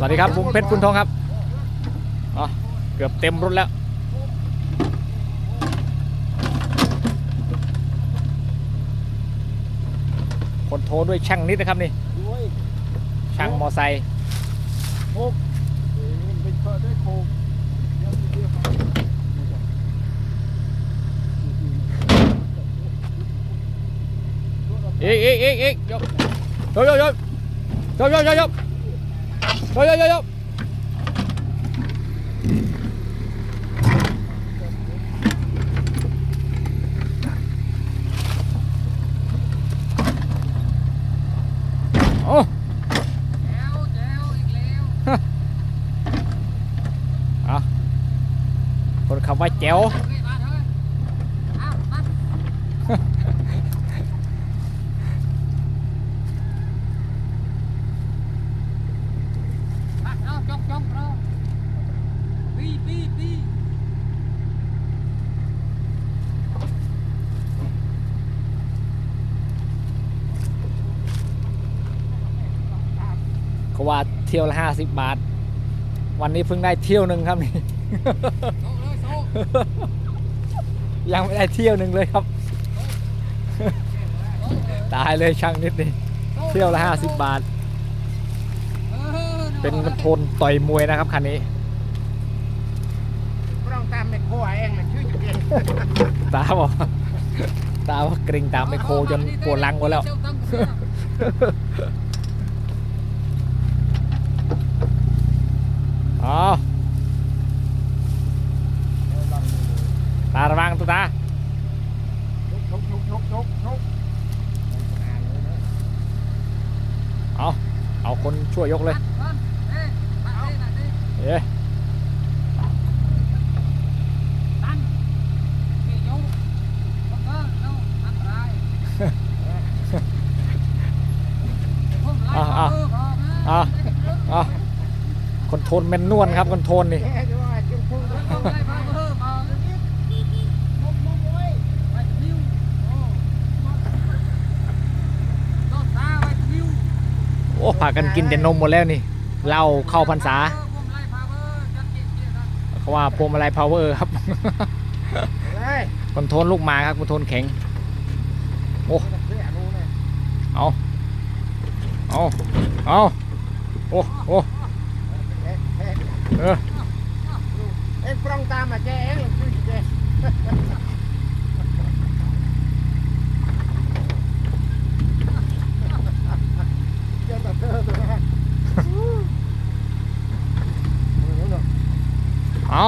สวัสดีครับผมเพชรพุนทองครับอ๋อเกือบเต็มรถแล้วคนโทรด้วยช่างนิดนะครับนี่ช่างมอไซค์เอ้ยเป็นเปิดด้วยโคกเดี๋ยวเยวอีกอีกอีกอีกยกยกยกยกยกยกยก 有有有有。好。 เขาว่าเที่ยวละห้าสิบบาท วันนี้เพิ่งได้เที่ยวหนึ่งครับนี่โซเลยโซยังไม่ได้เที่ยวหนึ่งเลยครับ ตายเลยช่างนิดนี่เที่ยวละห้าสิบบาทออเป็นโทนต่อยมวยนะครับคันนี้พร้องตามแม่โคเองมันชื่อจะเก่งตาบอกตาว่าเกรงตามไมโครจนปวดหลังหมดแล้ว คนช่วยยกเลยเย้อะอะอะคนโทนแมนนวลครับคนโทนนี่ พากันกินแต่นมหมดแล้วนี่เหล้าเข้าพรรษาผมไล่พาเออจัดเก็บเกี่ยวกันเขาว่าพวงมาลัยพาวเวอร์ครับเฮ้ยคนโทนลูกหมาครับคนโทนแข็งโอ้เพื่อนรู้นะเอาเอาเอาโอ้โอ้เอ๊ะเอ๊ะเออเอ็งพร้องตามมาแกเองมันชื่อจะเก่งเจ้าตะเธอตัวนี้ เอา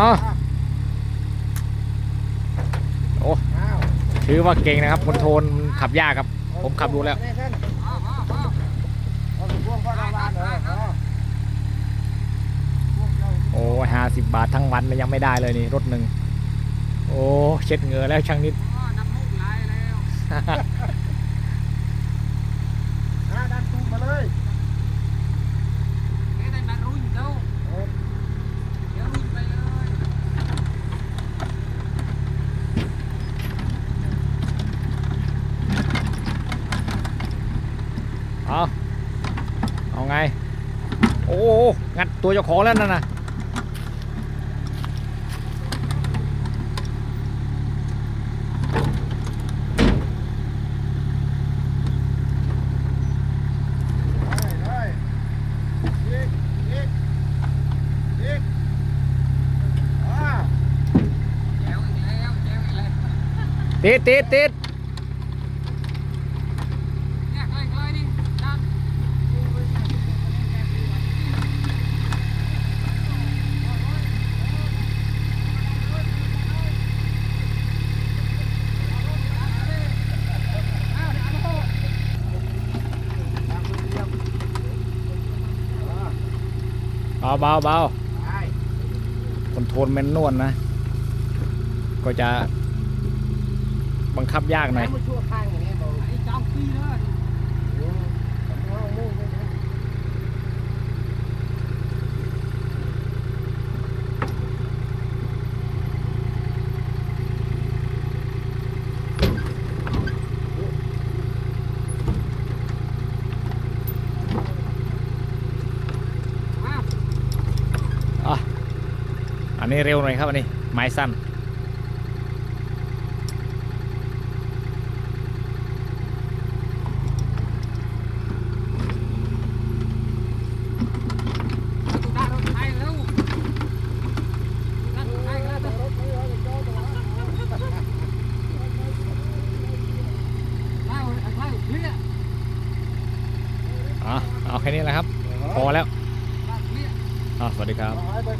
อ้าวโอ้ถือว่าเก่งนะครับคนโทนขับยากครับ ผมขับดูแล้วโอ้ห้าสิบบาททั้งวันเลยยังไม่ได้เลยนี่รถหนึ่งโอ้เช็ดเงื่อแล้วช่างนิด อ๋อน้ำมูกไหลแล้ว หาดันตูดมาเลย แกได้มารุ่นเจ้า เออ เดี๋ยวรุ่นไปเลย เอาเอาไง โอ้งัดตัวเจ้าของแล้วนั่นนะได้ได้อีกอีกอีกอ่า แจวอีกแล้วแจวอีกแล้ว ติดติดติด เนี่ยใกล้ๆนี่ด้าน เบาเบาเบาคนโทนแมนนวลนะ ก็จะบังคับยากหน่อย มาชั่วข้างอย่างนี้บอก ไอ้เจ้าปีเลย โอ้ผมเอาลูกไปนะ วั นี้เร็วหน่อยครับอันนี้ไม้สั้นเอาแค่นี้แหละครับ พอแล้วสวัสดีครับ